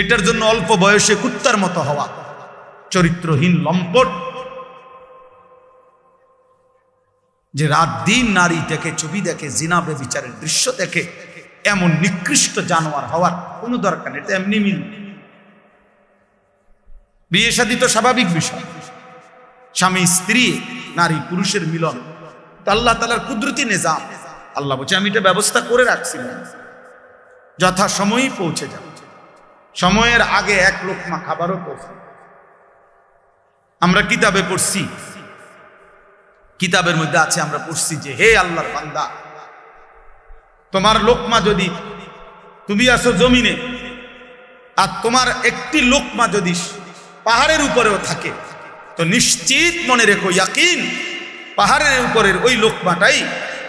এটার জন্য অল্প বয়সে কুত্তার মতো হওয়া, চরিত্রহীন লম্পট, যে রাত দিন নারী দেখে, ছবি দেখে জিনাবে বিচারের দৃশ্য দেখে, এমন নিকৃষ্ট জানোয়ার হওয়ার কোনো দরকার নেই, এটা এমনি মিল বিয়ে শাদী তো স্বাভাবিক বিষয়। স্বামী, স্ত্রী, নারী, পুরুষের মিলন আল্লাহ তালার কুদরতি নেজাম। আল্লাহ বলছে, আমি এটা ব্যবস্থা করে রাখছিলাম যথা সময়ই পৌঁছে যাবে। সময়ের আগে এক লোকমা খাবারও পৌঁছে। আমরা কিতাবে পড়ছি। কিতাবের মধ্যে আছে, আমরা পড়ছি যে, হে আল্লাহর বান্দা, তোমার লোকমা যদি, তুমি আসো জমিনে, আর তোমার একটি লোকমা যদি পাহাড়ের উপরেও থাকে, তো নিশ্চিত মনে রেখো, ইয়াকিন, পাহাড়ের উপরের ওই লোকমাটাই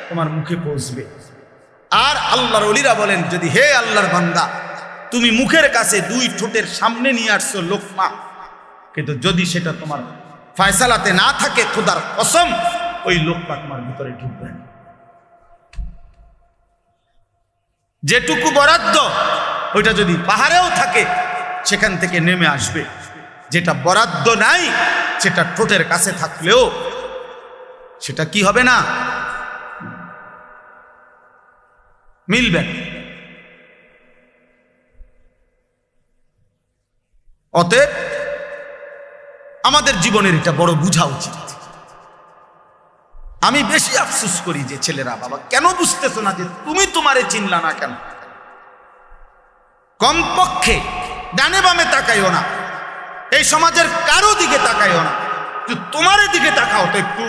তোমার মুখে পৌঁছবে। আর আল্লাহর অলিরা বলেন, যদি হে আল্লাহর বান্দা তুমি মুখের কাছে দুই ঠোঁটের সামনে নিয়ে আসছো লোকমা। কিন্তু যদি সেটা তোমার ফয়সালাতে না থাকে, খোদার কসম, ওই লোকমা তোমার ভিতরে ঢুকবে না। যেটুকু বরাদ্দ, ওইটা যদি পাহাড়েও থাকে, সেখান থেকে নেমে আসবে। যেটা বরাদ্দ নাই, সেটা ঠোঁটের কাছে থাকলেও, সেটা কি হবে না? মিলবে অতএব আমাদের জীবনের এটা বড় বুঝা উচিত। আমি বেশি আফসোস করি যে ছেলেরা বাবা, কেন বুঝতেছো না যে তুমি তোমারে চিনলা না কেন? কমপক্ষে ডানে বামে তাকাইও না। এই সমাজের কারও দিকে তাকাইও না। তোমার দিকে তাকাও তো একটু।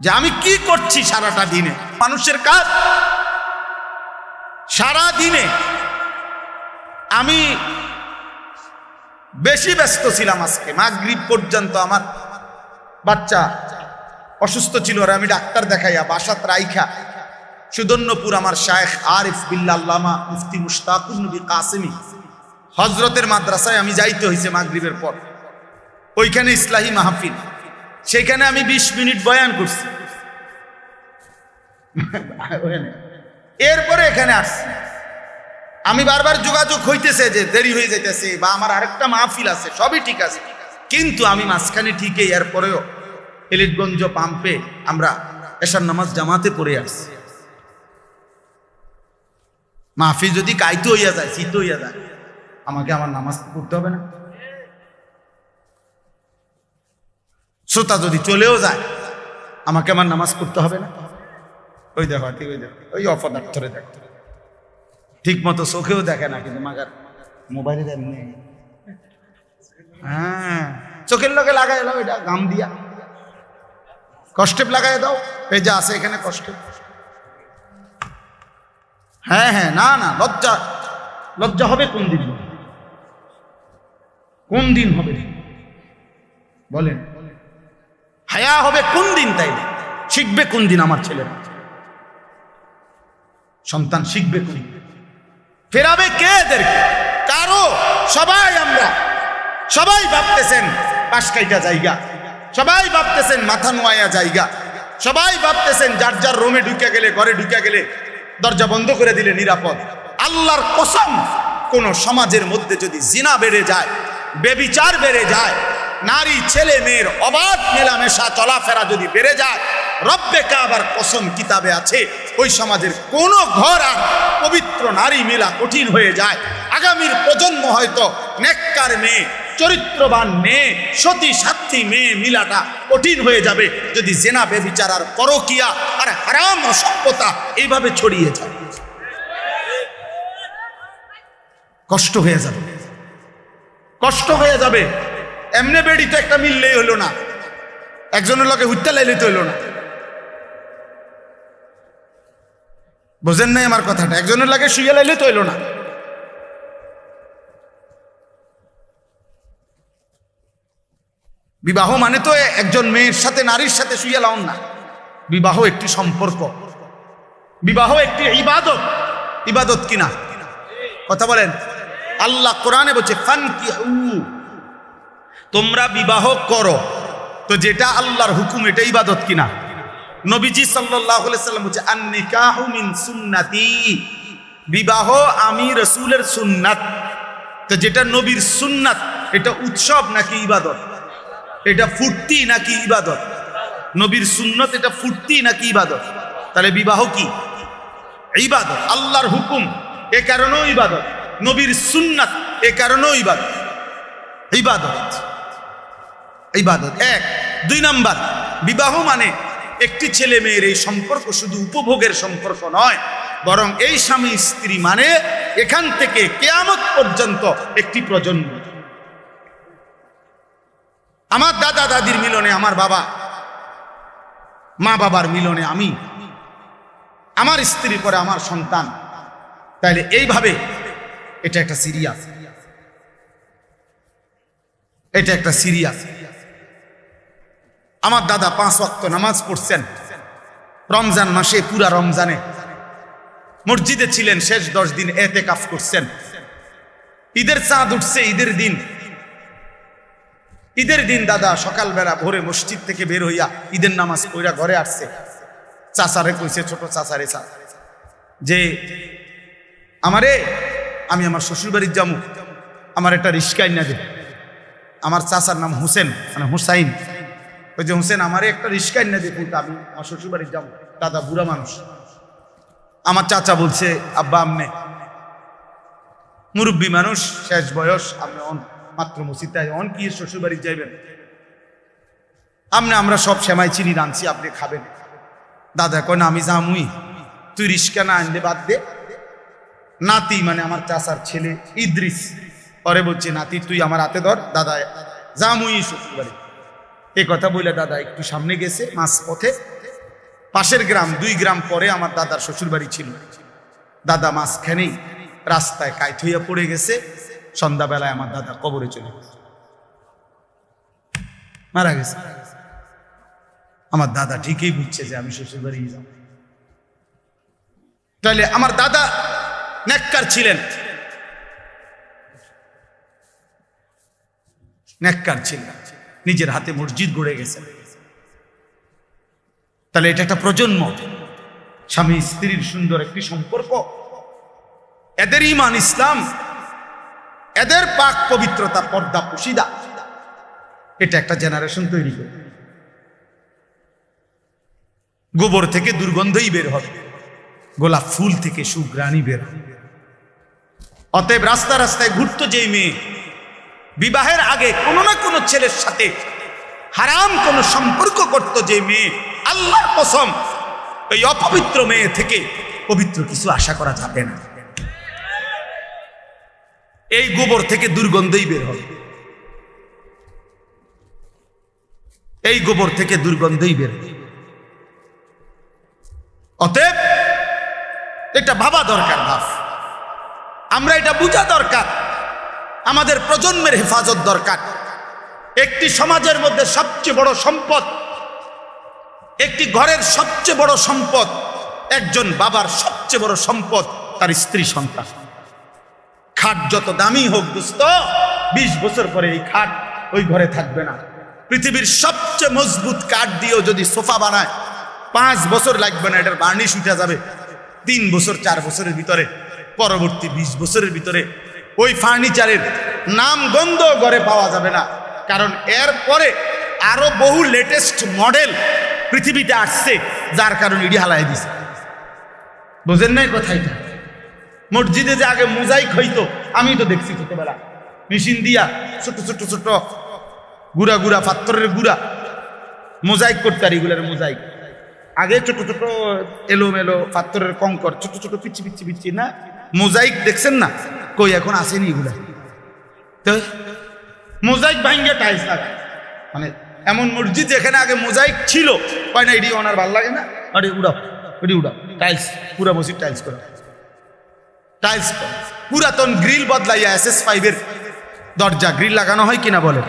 যে আমি কি করছি সারাটা দিনে? মানুষের কাজ সারা দিনে আমি বেশি ব্যস্ত ছিলাম আজকে, মাগরিব পর্যন্ত আমার বাচ্চা অসুস্থ ছিল আর আমি ডাক্তার দেখাইয়া বাসাত রাইখা সুদন্যপুর আমার শায়েখ আরিফ বিল্লাল্লামা মুফতি মুশতাকুর নবী কাসেমি হজরতের মাদ্রাসায় আমি যাইতে হয়েছে মাগরিবের পর। ওইখানে ইসলাহী মাহফিল। সেখানে আমি ২০ মিনিট বয়ান করছি। এরপরে এখানে আসছি। আমি বারবার যোগাযোগ হইতেছে যে দেরি হয়ে যাইতেছে বা আমার আরেকটা মাহফিল আছে, সবই ঠিক আছে। কিন্তু আমি মাঝখানে ঠিকই, এরপরেও এলিটগঞ্জ পাম্পে আমরা এসার নামাজ জামাতে পড়ে আসছি। মাহফিল যদি কাইতে হইয়া যায়, শীত হইয়া যায়, আমাকে আমার নামাজ পড়তে হবে না। শ্রোতা যদি চলেও যায়, আমাকে আমার নামাজ পড়তে হবে না। ওই দেখো, ঠিক ওই দেখো, ওই অপদার্থরে দেখো। ঠিক মতো চোখেও দেখে না কিন্তু মাগার। মোবাইলে এমনি হ্যাঁ চোখের লোকে লাগাই দাও এটা গাম দিয়া। কষ্টেপ লাগাই দাও এই যে আছে এখানে কষ্টে হ্যাঁ হ্যাঁ না না লজ্জা। লজ্জা হবে কোন দিন কোন দিন হবে? বলেন। হায়া হবে কোন দিন তাই শিখবে কোন দিন আমার ছেলেরা সন্তান শিখবে কোন দিন? ফেরাবে কে এদেরকে কারও? সবাই আমরা। সবাই ভাবতেছেন পাশকাইটা জায়গা। সবাই ভাবতেছেন মাথা নোয়া জায়গা। সবাই ভাবতেছেন যার যার রোমে ঢুকে গেলে, ঘরে ঢুকে গেলে দরজা বন্ধ করে দিলে নিরাপদ। আল্লাহর কসম, কোন সমাজের মধ্যে যদি জিনা বেড়ে যায়, বেবিচার বেড়ে যায় নারী, ছেলে, মেয়ের অবাধ মেলামেশা, চলাফেরা যদি বেড়ে যায়, রব্বে কাবার কসম কিতাবে আছে, ওই সমাজের কোন ঘর আর পবিত্র নারী মেলা কঠিন হয়ে যায়। আগামীর প্রজন্ম হয়তো নেককার মেয়ে, চরিত্রবান মেয়ে, সতী, সাথী মেয়ে মিলাটা কঠিন হয়ে যাবে। যদি জেনা, বেবিচার আর পরকিয়া আর হারাম অসভ্যতা এইভাবে ছড়িয়ে যায়, কষ্ট হয়ে যাবে। কষ্ট হয়ে যাবে। এমনি বেড়ি তো একটা মিললেই হলো না। একজনের লোকে হুত্যা লাইলে তো হলো না। বোঝেন নাই আমার কথাটা, একজনের লাগে শুয়ে লাইলে তো হলো না। বিবাহ মানে তো একজন মেয়ের সাথে, নারীর সাথে শুয়ে লাউন না। বিবাহ একটি সম্পর্ক। বিবাহ একটি ইবাদত। ইবাদত কিনা? কথা বলেন। আল্লাহ কোরআনে বলছে ফান কি তোমরা বিবাহ করো। তো যেটা আল্লাহর হুকুম, এটা ইবাদত কিনা? নবীজি সাল্লাম বিবাহ আমি রসুলের সুন্নাত। তো যেটা নবীর সুন্নাত, এটা উৎসব নাকি ইবাদত? এটা ফুর্তি নাকি ইবাদত? নবীর সুন্নত, এটা ফুর্তি নাকি ইবাদত? তাহলে বিবাহ কি? ইবাদত, আল্লাহর হুকুম, এ কারণেও ইবাদত। নবীর সুন্নাত, এ কারণেও ইবাদত। ইবাদত। ইবাদত। এক, দুই নাম্বার, বিবাহ মানে একটি ছেলে মেয়ের এই সম্পর্ক শুধু উপভোগের সম্পর্ক নয়, বরং এই স্বামী স্ত্রী মানে এখান থেকে কেয়ামত পর্যন্ত একটি প্রজন্ম। আমার দাদা দাদির মিলনে আমার বাবা, মা বাবার মিলনে আমি, আমার স্ত্রী পরে আমার সন্তান। তাইলে এইভাবে এটা একটা সিরিয়াস। এটা একটা সিরিয়াস। আমার দাদা পাঁচ ওয়াক্ত নামাজ পড়ছেন। রমজান মাসে পুরা রমজানে। মসজিদে ছিলেন, শেষ দশ দিন এতে কাফ করছেন। ঈদের চাঁদ উঠছে, ঈদের দিন। ঈদের দিন দাদা সকালবেলা ভোরে মসজিদ থেকে বের হইয়া ঈদের নামাজ পড়া ঘরে আসছে। চাচারে কইছে, ছোট চাচারে, চা যে, আমারে, আমি আমার শ্বশুর বাড়ির যাব আমার একটা রিস্কাই না দেবে আমার চাচার নাম হোসেন মানে হুসাইন। ওই যে হোসেন, আমারে একটা রিস্কাই না দেখুন আমি আমার শ্বশুর বাড়ির যাব। দাদা বুড়া মানুষ। আমার চাচা বলছে, আব্বা আমনে মুরব্বী মানুষ, শেষ বয়স, আপনি অন, মাত্র মসজিদায় অন কি শ্বশুর বাড়ি যাইবেন? আপনি, আমরা সব সেমাই চিনি, রাঁধছি, আপনি খাবেন। দাদা কয়, না, আমি জামুই তুই রিস্কা না আনলে বাদ দে। নাতি মানে আমার চাচার ছেলে ইদ্রিস। পরে বলছে, নাতি, তুই আমার হাতে ধর, দাদা জামুই শ্বশুর বাড়ি এই কথা বলে দাদা একটু সামনে গেছে মাছ পথে পাশের গ্রাম, দুই গ্রাম পরে আমার দাদার শ্বশুর বাড়ি ছিল। দাদা মাঝখানেই রাস্তায় কাইট হইয়া পড়ে গেছে। সন্ধ্যাবেলায় আমার দাদা কবরে চলে গেছে। মারা গেছে। আমার দাদা ঠিকই বুঝছে যে আমি শ্বশুর বাড়ি যাব। তাহলে আমার দাদা নেককার ছিলেন। নেককার ছিলেন। নিজের হাতে মসজিদ গড়ে গেছেন তাহলে এটা একটা প্রজন্ম। স্বামী, স্ত্রীর সুন্দর একটি সম্পর্ক। এদের ইমান ইসলাম, এদের পাক পবিত্রতা পর্দা পুশিদা। এটা একটা জেনারেশন তৈরি করে। গোবর থেকে দুর্গন্ধই বের হবে। গোলাপ ফুল থেকে সুগ্রাণী বের হবে। অতএব রাস্তা রাস্তায় ঘুরতো যেই মেয়ে বিবাহের আগে কোনো না কোনো ছেলের সাথে হারাম কোনো সম্পর্ক করত যে মেয়ে। আল্লাহর কসম, ওই অপবিত্র মেয়ে থেকে পবিত্র কিছু আশা করা যাবে না। এই গোবর থেকে দুর্গন্ধই বের হবে। এই গোবর থেকে দুর্গন্ধই বের হবে। অতএব, এটা ভাবা দরকার ভাব। আমরা এটা বোঝা দরকার। আমাদের প্রজন্মের হেফাজত দরকার। একটি সমাজের মধ্যে সবচেয়ে বড় সম্পদ, একটি ঘরের সবচেয়ে বড় সম্পদ, একজন বাবার সবচেয়ে বড় সম্পদ তার স্ত্রী সন্তান। খাট যত দামি হোক দোস্ত বিশ বছর পরে এই খাট ওই ঘরে থাকবে না। পৃথিবীর সবচেয়ে মজবুত কাঠ দিয়েও যদি সোফা বানায়, পাঁচ বছর লাগবে না, এটার বার্নিশ উঠে যাবে। তিন বছর, চার বছরের ভিতরে, পরবর্তী বিশ বছরের ভিতরে ওই ফার্নিচারের নাম গন্ধ ঘরে পাওয়া যাবে না। কারণ এর পরে আরও বহু লেটেস্ট মডেল পৃথিবীতে আসছে, যার কারণে ইডি হালাই দিছে। বোঝেন নাই কথাইটা মসজিদে যে আগে মোজাইক হইতো, আমি তো দেখছি ছোটবেলা। মেশিন দিয়া ছোট ছোট ছোট, গুড়া গুড়া, পাথরের গুড়া মোজাইক করতে আর এগুলার মোজাইক। আগে ছোট ছোট এলো মেলো পাথরের কঙ্কর, ছোট ছোট পিচ্ছি পিচ্ছি পিচ্ছি না? মোজাইক দেখছেন না? কই এখন আসেনি এগুলা? তো মোজাইক ভাঙ্গে টাইলস লাগায়। মানে এমন মসজিদ যেখানে আগে মোজাইক ছিল, কয় না এটি ওনার ভালো লাগে না? আরে উড়াও, এটি উড়াও। টাইলস পুরা মসজিদ টাইলস করা। টাইলস। পুরাতন গ্রিল বদলাইয়া এস এস ফাইভের দরজা। গ্রিল লাগানো হয় কিনা বলে?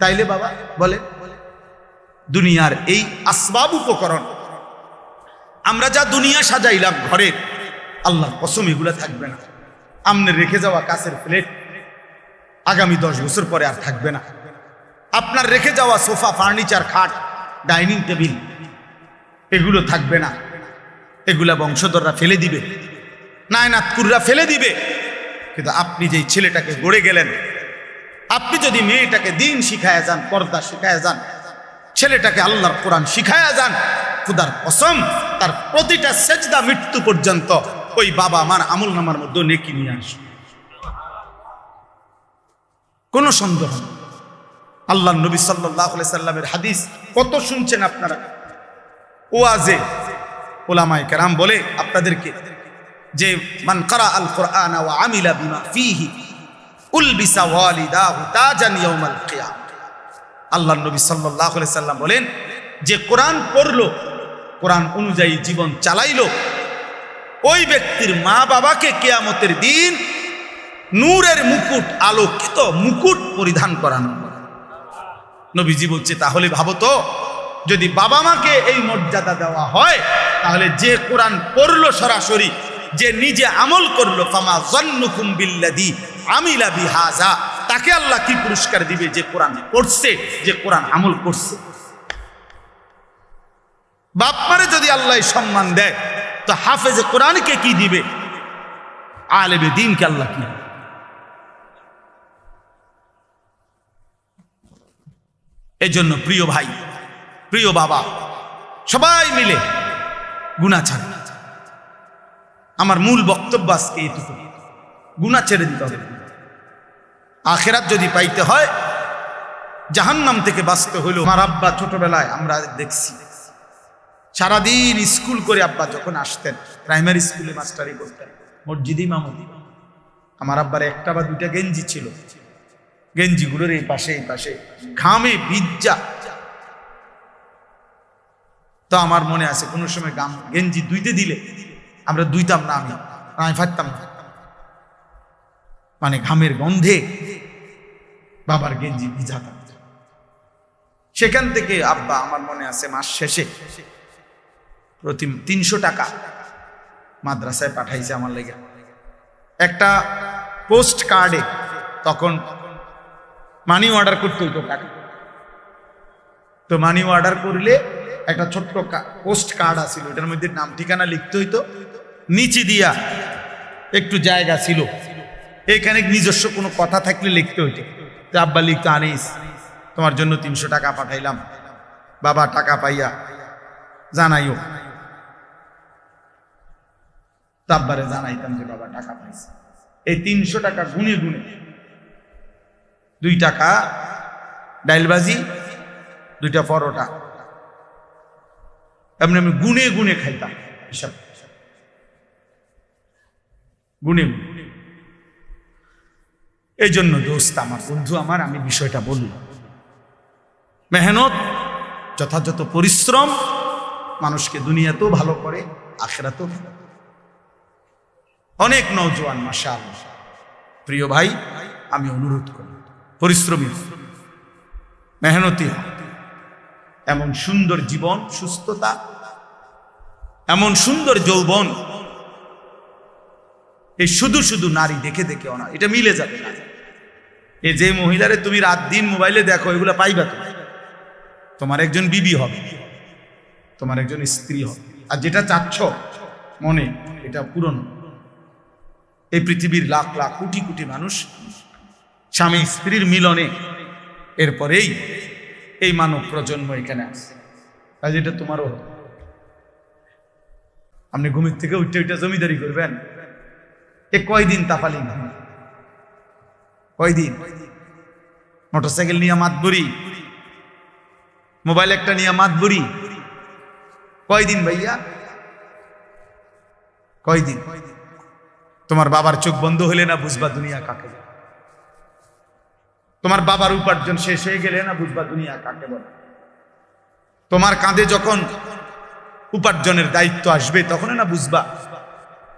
তাইলে বাবা, বলে, দুনিয়ার এই আসবাব উপকরণ, আমরা যা দুনিয়া সাজাইলাম ঘরে আল্লাহ কসম, এগুলো থাকবে না। আমনে রেখে যাওয়া কাছের প্লেট আগামী দশ বছর পরে আর থাকবে না। আপনার রেখে যাওয়া সোফা ফার্নিচার খাট ডাইনিং টেবিল এগুলো থাকবে না। এগুলা বংশধররা ফেলে দিবে। নায়নাতকুররা ফেলে দিবে। কিন্তু আপনি যেই ছেলেটাকে গড়ে গেলেন, আপনি যদি মেয়েটাকে দিন শিখায় যান, পর্দা শিখায় যান, ছেলেটাকে আল্লাহর কোরআন শিখায়া যান, খুদার কসম, তার প্রতিটা সেজদা মৃত্যু পর্যন্ত ওই বাবা আমার আমল নামার মধ্যে নেকি নিয়ে আসবে। কোনো সন্দেহ আল্লাহ নবী সাল্লাহ সাল্লামের হাদিস কত শুনছেন আপনারা? ওয়াজে ওলামাই কেরাম বলে আপনাদেরকে যে, মান কারা আল কোরআন ওয়া আমিলা বিমা ফিহি উলবিসা ওয়ালিদাহু তাজান ইয়াউমাল কিয়াম। আল্লাহ নবী সাল্লাল্লাহু সাল্লাম বলেন, যে কোরআন পড়ল, কোরআন অনুযায়ী জীবন চালাইলো ওই ব্যক্তির মা বাবাকে কেয়ামতের দিন নূরের মুকুট আলোকিত মুকুট পরিধান করানো। নবীজি বলছে, তাহলে ভাবো তো, যদি বাবা মাকে এই মর্যাদা দেওয়া হয়, তাহলে যে কোরআন পড়ল সরাসরি, যে নিজে আমল করল, ফামা জন্নুকুম বিল্লাদি আমিলা বিহাজা তাকে আল্লাহ কি পুরস্কার দিবে যে কোরআন পড়ছে, যে কোরআন আমল করছে বাপমারে যদি আল্লাহ সম্মান দেয় তো হাফেজে কোরআনকে কি দিবে? আলেবে দিনকে আল্লাহ কি? এজন্য প্রিয় ভাই, প্রিয় বাবা, সবাই মিলে গুণা ছাড়ে। আমার মূল বক্তব্য আজকে এটুকু। গুণা ছেড়ে দিতে হবে। আখেরাত যদি পাইতে হয়, জাহান্নাম থেকে বাঁচতে হইল আমার আব্বা ছোটবেলায় আমরা দেখছি। সারাদিন স্কুল করে আব্বা যখন আসতেন প্রাইমারি স্কুলে মাস্টারি করতেন। মসজিদি মামুদি আমার আব্বার একটা বা দুইটা গেঞ্জি ছিল। গেঞ্জিগুলোর এই পাশে এই পাশে। ঘামে ভিজ্জা। তো আমার মনে আছে, কোনো সময় গাম, গেঞ্জি দুইতে দিলে আমরা দুইতাম না আমি আমি ফাটতাম মানে ঘামের গন্ধে বাবার গেঞ্জি ভিজাতাম। সেখান থেকে আব্বা, আমার মনে আছে, মাস শেষে প্রতি তিনশো টাকা মাদ্রাসায় পাঠাইছে আমার লেগে। একটা পোস্ট কার্ডে তখন মানি অর্ডার করতে হইতো টাকা তো মানি অর্ডার করলে একটা ছোট্ট পোস্ট কার্ড আছিল ওটার মধ্যে নাম, ঠিকানা লিখতে হইতো। নিচে দিয়া একটু জায়গা ছিল। এখানে নিজস্ব কোনো কথা থাকলে লিখতে হইতো। তো আব্বা লিখতো, আনিস, তোমার জন্য তিনশো টাকা পাঠাইলাম। বাবা, টাকা পাইয়া জানাইও। তো আব্বারে জানাইতাম যে বাবা টাকা পাইছে। এই তিনশো টাকা গুনে গুনে। দুই টাকা ডাইলবাজি দুইটা পরোটা। এমনি আমি গুনে গুনে খাইতাম হিসাব। গুনে গুনে। এই জন্য দোস্ত আমার বন্ধু আমার, আমি বিষয়টা বললাম মেহনত, যথাযথ পরিশ্রম মানুষকে দুনিয়াতেও ভালো করে, আখেরাতেও ভালো করে। অনেক নৌজওয়ান মাসা প্রিয় ভাই, আমি অনুরোধ করি, পরিশ্রমী মেহনতি। এমন সুন্দর জীবন, সুস্থতা, এমন সুন্দর যৌবন এই শুধু শুধু নারী দেখে দেখে না এটা মিলে যাবে না এই যে মহিলারে তুমি রাত দিন মোবাইলে দেখো, এগুলো পাইবা তুমি তোমার একজন বিবি হবে, তোমার একজন স্ত্রী হবে আর যেটা চাচ্ছ মনে, এটা হবে। এই পৃথিবীর লাখ লাখ কোটি কোটি মানুষ স্বামী স্ত্রীর মিলনে এরপরেই এই মানব প্রজন্ম এখানে আসে। আজ এটা তোমারও আপনি ঘুমের থেকে উঠে উঠে জমিদারি করবেন। এ কয়দিন তাপালি কয়দিন? মোটরসাইকেল নিয়ে মাতবুরি। মোবাইল একটা নিয়ে মাত মাতবুরি। কয়দিন ভাইয়া? কয়দিন কয়দিন? তোমার বাবার চোখ বন্ধ হলে না বুঝবা দুনিয়া কাকে বলে। তোমার বাবার উপার্জন শেষ হয়ে গেলে না বুঝবা দুনিয়া কাকে বলে? তোমার কাঁধে যখন উপার্জনের দায়িত্ব আসবে তখন না বুঝবা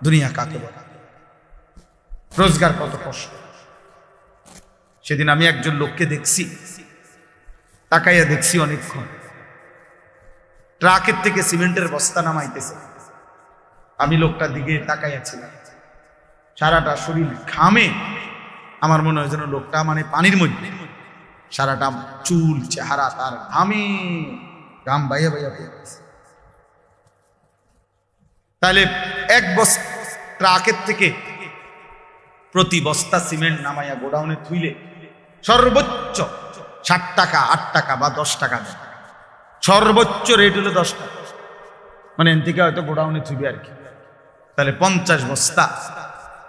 দুনিয়া কাকে বলে? রোজগার কত কষ্ট। সেদিন আমি একজন লোককে দেখছি, তাকাইয়া দেখছি অনেকক্ষণ। ট্রাকের থেকে সিমেন্টের বস্তা নামাইতেছে। আমি লোকটার দিকে তাকাইয়াছিলাম সারাটা শরীর ঘামে, আমার মনে হয় যেন লোকটা মানে পানির মধ্যে। সারাটা চুল, চেহারা তার ঘামে, ঘাম বাইয়া বাইয়া গেছে। তাহলে এক বস্তা ট্রাকের থেকে প্রতি বস্তা সিমেন্ট নামাইয়া গোডাউনে থুইলে সর্বোচ্চ ষাট টাকা, আট টাকা বা দশ টাকা সর্বোচ্চ রেট হলো দশ টাকা। মানে এন থেকে হয়তো গোডাউনে থুইবে আর কি। তাহলে পঞ্চাশ বস্তা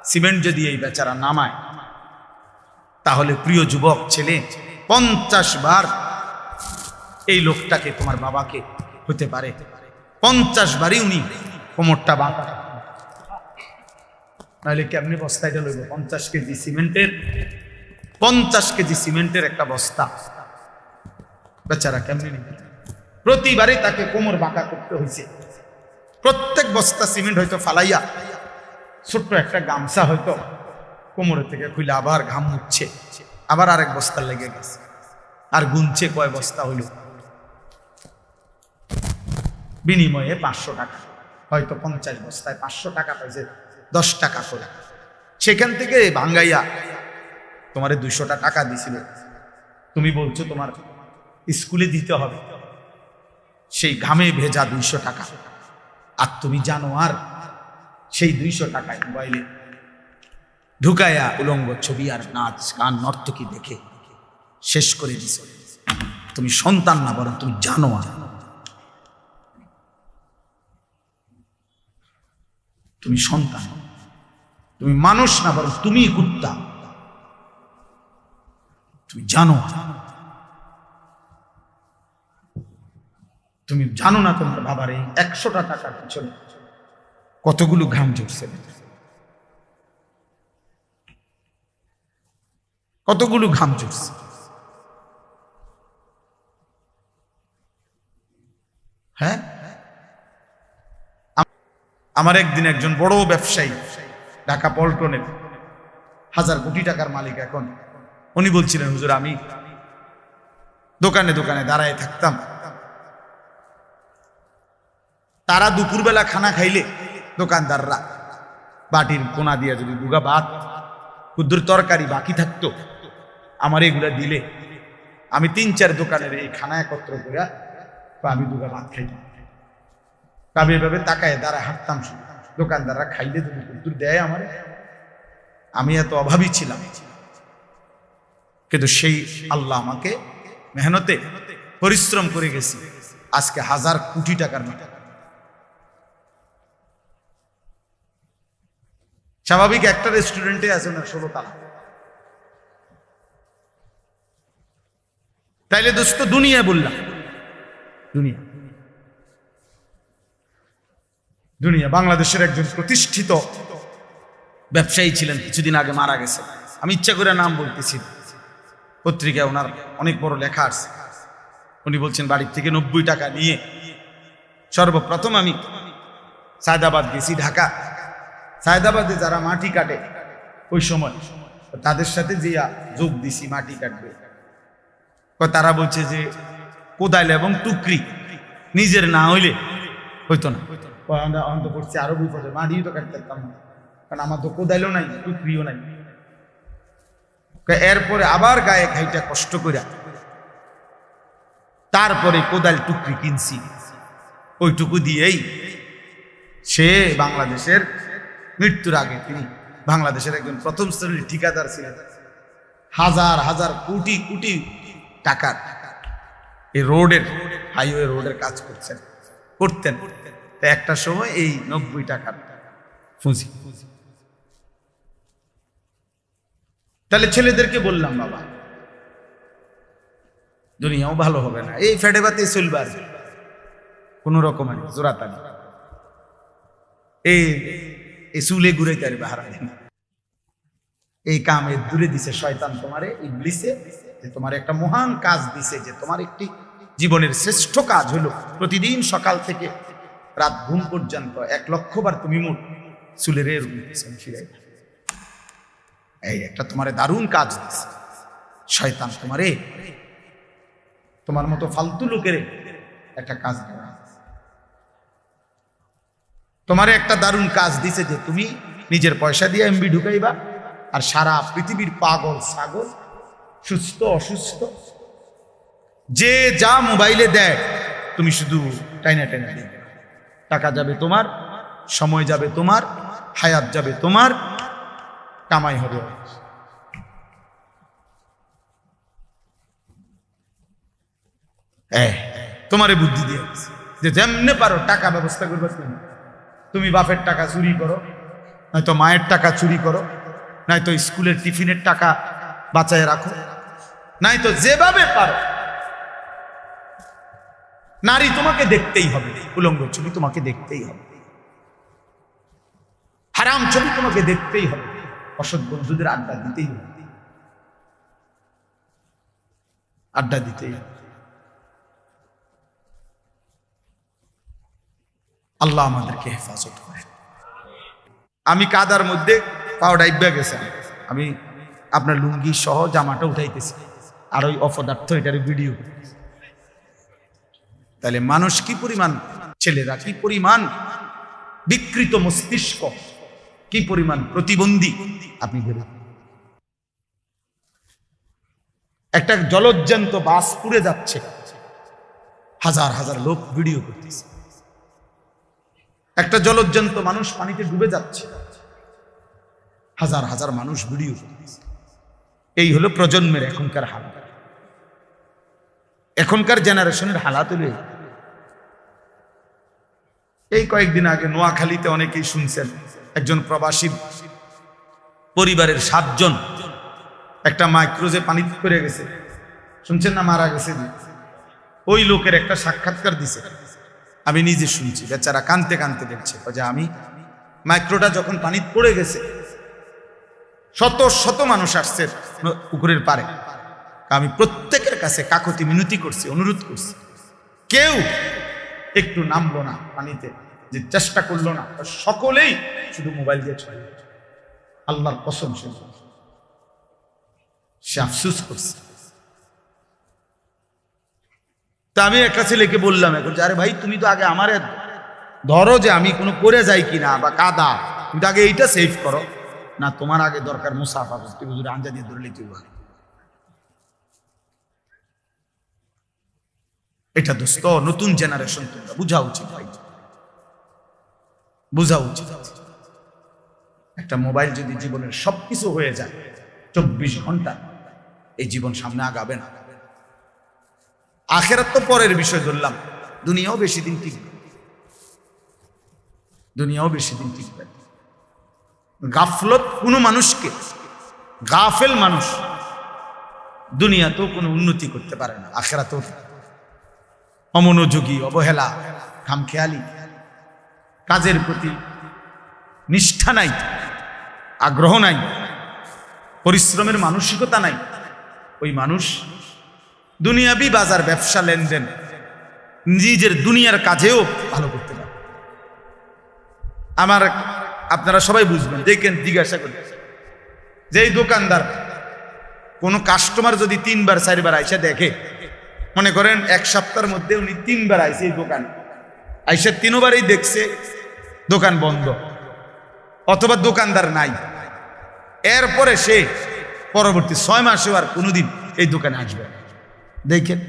সিমেন্ট যদি এই বেচারা নামায়, তাহলে প্রিয় যুবক ছেলে, পঞ্চাশ বার এই লোকটাকে তোমার বাবাকে হতে পারে। পঞ্চাশ বারই উনি কোমরটা বাঁকা নাহলে কেমনি বস্তাটা লইব? পঞ্চাশ কেজি সিমেন্টের, পঞ্চাশ কেজি সিমেন্টের একটা বস্তা। বেচারা কেমনি নিবে? প্রতিবারই তাকে কোমর বাঁকা করতে হয়েছে প্রত্যেক বস্তা সিমেন্ট হয়তো ফালাইয়া ছোট্ট একটা গামছা হয়তো কোমরের থেকে খুলে আবার ঘাম মুচ্ছে আবার আরেক বস্তা লেগে গেছে। আর গুনছে কয় বস্তা হইল? বিনিময়ে পাঁচশো টাকা। হয়তো পঞ্চাশ বস্তায় পাঁচশো টাকা পাইছে, দশ টাকা করে। সেখান থেকে ভাঙ্গাইয়া তোমার দুইশোটা টাকা দিছিল। তুমি বলছো তোমার স্কুলে দিতে হবে। সেই ঘামে ভেজা দুইশো টাকা। আর তুমি জানো আর সেই দুইশো টাকায় মোবাইলে ঢুকায়া উলঙ্গ ছবি আর নাচ গান নর্তকী দেখে শেষ করে দিছ। তুমি সন্তান না, বরং তুমি জানো আর তুমি সন্তান, তুমি মানুষ না, বরং তুমি কুত্তা। তুমি জানো। তুমি জানো না তোমার বাবার, এই একশোটা টাকার পিছনে কতগুলো ঘাম ঝরছে কতগুলো ঘাম ঝরছে হ্যাঁ? আমার একদিন একজন বড় ব্যবসায়ী, ঢাকা পল্টনের হাজার কোটি টাকার মালিক এখন, উনি বলছিলেন, হুজুর, আমি দোকানে দোকানে দাঁড়ায় থাকতাম। তারা দুপুরবেলা খানা খাইলে দোকানদাররা। বাটির কোনা দিয়া যদি দুগা ভাত, ক্ষুদ্র তরকারি বাকি থাকতো, আমার এগুলা দিলে। আমি তিন চার দোকানের এই খানা একত্র করে আমি দুগা ভাত খাইতাম আমি এভাবে তাকায় দাঁড়ায় হাঁটতাম। দোকানদাররা খাইলে যদি ক্ষুদ্র দেয় আমার, আমি এত অভাবী ছিলাম। কিন্তু সেই আল্লাহ আমাকে মেহনতে পরিশ্রম করে গেছি। আজকে হাজার কোটি টাকার মতো স্বাভাবিক একটা রেস্টুরেন্টে আছে না ষোলো তালা। তাইলে দোস্ত দুনিয়া বললাম। দুনিয়া। দুনিয়া বাংলাদেশের একজন প্রতিষ্ঠিত ব্যবসায়ী ছিলেন, কিছুদিন আগে মারা গেছে। আমি ইচ্ছা করে নাম বলতেছি। পত্রিকায় ওনার অনেক বড় লেখা আছে। উনি বলছেন, বাড়ির থেকে নব্বই টাকা নিয়ে সর্বপ্রথম আমি সায়দাবাদ গেছি, ঢাকা। সায়দাবাদে যারা মাটি কাটে, ওই সময় তাদের সাথে যে যোগ দিছি, মাটি কাটবে। তারা বলছে যে, কোদাইল এবং টুকরি নিজের না হইলে হইতো না। আমরা অন্ত করছি আরও বিপদে মাটিও তো কাটতে পারতাম না। কারণ আমার তো কোদাইলও নাই, টুকরিও নাই। এরপরে আবার গায়ে খাইটা কষ্ট করে তারপরে কোদাল টুকরি কিনছি। ওইটুকু দিয়েই সে বাংলাদেশের মৃত্যুর আগে তিনি বাংলাদেশের একজন প্রথম শ্রেণির ঠিকাদার ছিলেন। হাজার হাজার কোটি কোটি টাকার এই রোডের, হাইওয়ে রোডের কাজ করছেন, করতেন। তো একটা সময় এই নব্বই টাকার পুঁজি। তাহলে ছেলেদেরকে বললাম, বাবা, দুনিয়াও ভালো হবে না। এই ফেটে বাতে চলবে আর কি। কোন রকমের জোরাতানি এই এই চুলে ঘুরে তারবে হারা দিন এই কামে দূরে দিছে শয়তান তোমারে, ইবলিসে, যে তোমার একটা মহান কাজ দিছে, যে তোমার একটি জীবনের শ্রেষ্ঠ কাজ হলো প্রতিদিন সকাল থেকে রাত ঘুম পর্যন্ত এক লক্ষ বার তুমি মোট চুলের এই একটা তোমারে দারুণ কাজ দিছে। শয়তান তোমারে, তোমার মতো ফালতু লোকের একটা কাজ দেওয়া। তোমারে একটা দারুণ কাজ দিছে যে তুমি নিজের পয়সা দিয়ে এমবি ঢুকাইবা আর সারা পৃথিবীর পাগল, ছাগল, সুস্থ, অসুস্থ, যে যা মোবাইলে দেয়, তুমি শুধু টাইনা টাইনা দিবে। টাকা যাবে তোমার, সময় যাবে তোমার, হায়াত যাবে তোমার, কামাই হবে তোমারে বুদ্ধি দিয়ে যে যেমনে পারো টাকা ব্যবস্থা করবে তুমি তুমি বাপের টাকা চুরি করো, নয়তো মায়ের টাকা চুরি করো, নয়তো স্কুলের টিফিনের টাকা বাঁচায় রাখো, নয়তো যেভাবে পারো। নারী তোমাকে দেখতেই হবে, উলঙ্গ ছবি তোমাকে দেখতেই হবে। হারাম ছবি তোমাকে দেখতেই হবে, অসৎ বন্ধুদের আড্ডা দিতেই হবে। আড্ডা দিতেই হবে। আল্লাহ আমাদেরকে হেফাজত করে আমি কাদার মধ্যে পাও ডাইবা গেছেন। আমি আপনার লুঙ্গি সহ জামাটা উঠাইতেছি। আর ওই অপদার্থ এটার ভিডিও। তাহলে মানুষ কি পরিমাণ ছেলেরা, কি পরিমাণ বিকৃত মস্তিষ্ক, কি পরিমাণ প্রতিবন্ধী, আপনি একটা জলজ্জান্ত বাস পুড়ে যাচ্ছে। হাজার হাজার লোক ভিডিও করতেছে। একটা জলজ্জান্ত মানুষ পানিতে ডুবে যাচ্ছে। হাজার হাজার মানুষ ভিডিও এই হলো প্রজন্মের এখনকার হালাত। এখনকার জেনারেশনের হালাত হলো এই। কয়েকদিন আগে নোয়াখালীতে অনেকেই শুনছেন, একজন প্রবাসী পরিবারের সাতজন একটা মাইক্রোজে পানি করে গেছে। শুনছেন না মারা গেছে? ওই লোকের একটা সাক্ষাৎকার দিছে। আমি নিজে শুনছি, বেচারা কানতে কানতে দেখছে। যে আমি, মাইক্রোটা যখন পানি পড়ে গেছে, শত শত মানুষ আসছে পুকুরের পারে আমি প্রত্যেকের কাছে কাকতি মিনতি করছি, অনুরোধ করছি। কেউ একটু নামলো না পানিতে, যে চেষ্টা করল না। সকলেই শুধু মোবাইল দিয়ে ছয় আল্লাহর সে সে আফসুস করছে। তা আমি একটা ছেলেকে বললাম, এখন আরে ভাই, তুমি তো আগে আমারে ধরো যে আমি কোনো করে যাই কিনা বা কাদা, তুমি তো আগে এইটা সেভ করো। না, তোমার আগে দরকার মুসাফা তুমি যদি আঞ্জা দিয়ে ধরলে তুই এটা দোস্ত, নতুন জেনারেশন তোমরা, বুঝা উচিত ভাই। বুঝা উচিত। একটা মোবাইল যদি জীবনের সবকিছু হয়ে যায়, চব্বিশ ঘণ্টা এই জীবন সামনে আগাবে না। আখেরাত তো পরের বিষয় ধরলাম। দুনিয়াও বেশি দিন টিকবে। দুনিয়াও বেশি দিন টিকবে। গাফলত কোনো মানুষকে, গাফেল মানুষ দুনিয়াতেও কোনো উন্নতি করতে পারে না, আখেরাতেও অমনোযোগী, অবহেলা, খামখেয়ালি, কাজের প্রতি নিষ্ঠা নাই, আগ্রহ নাই, পরিশ্রমের মানসিকতা নাই, ওই মানুষ দুনিয়াবি বাজার, ব্যবসা লেনদেন। নিজের দুনিয়ার কাজেও ভালো করতে পারে। আমার, আপনারা সবাই বুঝবেন, দেখেন, জিজ্ঞাসা করি। যে এই দোকানদার, কোনো কাস্টমার যদি তিনবার, চারবার আইসা দেখে, মনে করেন এক সপ্তাহের মধ্যে উনি তিনবার আইসে এই দোকান। আইসা তিনবারই দেখছে, দোকান বন্ধ। অথবা দোকানদার নাই। এরপরে সে পরবর্তী ছয় মাসেও আর কোনোদিন এই দোকানে আসবে না। দেখেন,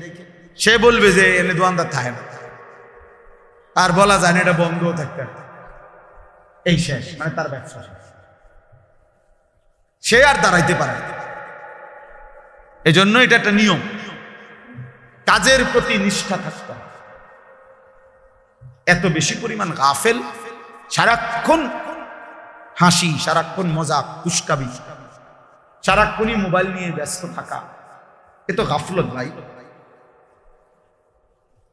সে বলবে যে এনে দোকানদার থাকে না আর বলা যায় না, এটা বন্ধও থাকতে এই শেষ মানে তার ব্যবসা সে আর দাঁড়াইতে পারে না। এজন্য এটা একটা নিয়ম। কাজের প্রতি নিষ্ঠা থাকতে এত বেশি পরিমাণ গাফেল, সারাক্ষণ হাসি, সারাক্ষণ মজা কুস্কাবি সারাক্ষণই মোবাইল নিয়ে ব্যস্ত থাকা এ তো গাফলত ভাই।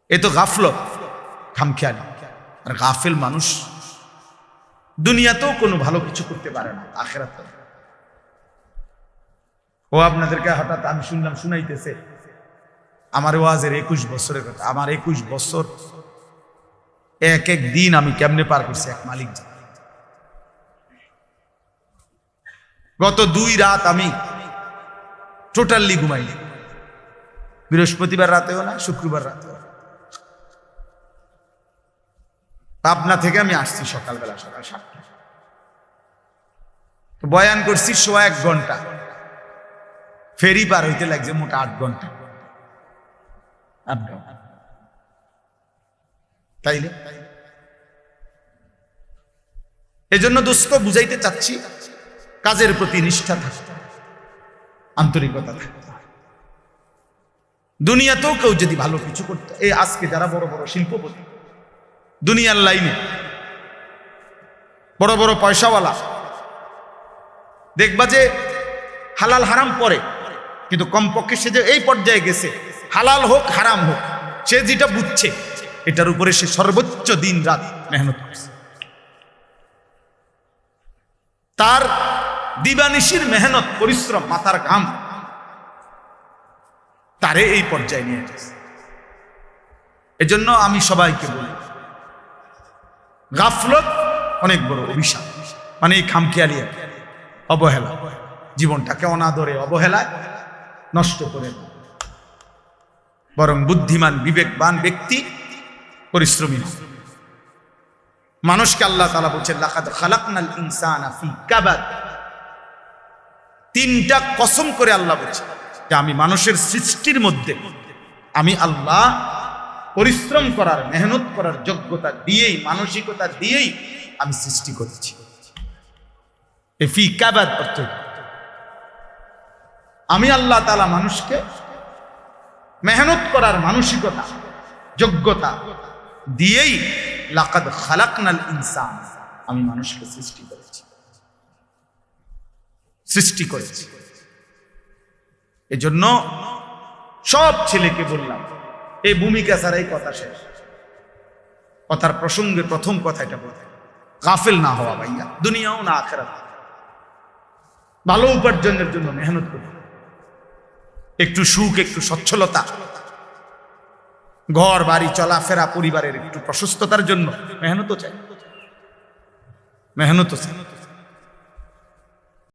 এ তো গাফলত। খামখেয়ালি আর গাফেল মানুষ দুনিয়াতেও কোনো ভালো কিছু করতে পারে না আখেরাতে ও আপনাদেরকে হঠাৎ আমি শুনলাম, শুনাইতেছে, আমার ওয়াজের একুশ বছরের কথা। আমার একুশ বছর, এক এক দিন আমি কেমনে পার করছি এক মালিক গত দুই রাত আমি টোটালি ঘুমাইনি। বৃহস্পতিবার রাতেও না, শুক্রবার রাতেও পাবনা থেকে আমি আসছি সকালবেলা সকাল সাতটা বয়ান করছি সোয়া এক ঘণ্টা। ফেরি পার হইতে লাগছে মোটা আট ঘণ্টা। তাইলে? এজন্য দোস্ত বুঝাইতে চাচ্ছি, কাজের প্রতি নিষ্ঠা থাকতে আন্তরিকতা থাকতে। দুনিয়াতেও কেউ যদি ভালো কিছু করতে এই আজকে যারা বড় বড় শিল্পপতি, দুনিয়ার লাইনে, বড় বড় পয়সাওয়ালা, দেখবা যে হালাল হারাম পরে, কিন্তু কমপক্ষে সে যে এই পর্যায়ে গেছে, হালাল হোক, হারাম হোক, সে যেটা বুঝছে, এটার উপরে সে সর্বোচ্চ দিন রাত মেহনত করছে। তার দিবানিশির মেহনত, পরিশ্রম, মাথার ঘাম তারে এই পর্যায়ে নিয়ে গেছে এজন্য আমি সবাইকে বলি, গাফলত অনেক বড় অভিশাপ। মানে এই খামখেয়ালি অবহেলা। জীবনটাকে অনাদরে, অবহেলায় নষ্ট করে। বরং বুদ্ধিমান, বিবেকবান ব্যক্তি পরিশ্রমী মানুষকে আল্লাহ তালা বলছেন তিনটা কসম করে আল্লাহ বলছে যে আমি মানুষের সৃষ্টির মধ্যে আমি আল্লাহ পরিশ্রম করার, মেহনত করার যোগ্যতা দিয়েই, মানসিকতা দিয়েই আমি সৃষ্টি করেছি। আমি আল্লাহ তালা মানুষকে মেহনত করার মানসিকতা, যোগ্যতা দিয়েই লাকাদ খালাকনাল ইনসান আমি মানুষকে সৃষ্টি করেছি। সৃষ্টি করেছি। এজন্য সব ছেলেকে বললাম, এই ভূমিকা ছাড়া এই কথা শেষ। কথার প্রসঙ্গে প্রথম কথা এটা বলতে গাফেল না হওয়া ভাইয়া, দুনিয়াও না আখেরাত। ভালো উপার্জনের জন্য মেহনত করি। একটু সুখ, একটু সচ্ছলতা। ঘর, বাড়ি, চলাফেরা, পরিবারের একটু প্রশস্ততার জন্য মেহনত চাই। মেহনত চাই।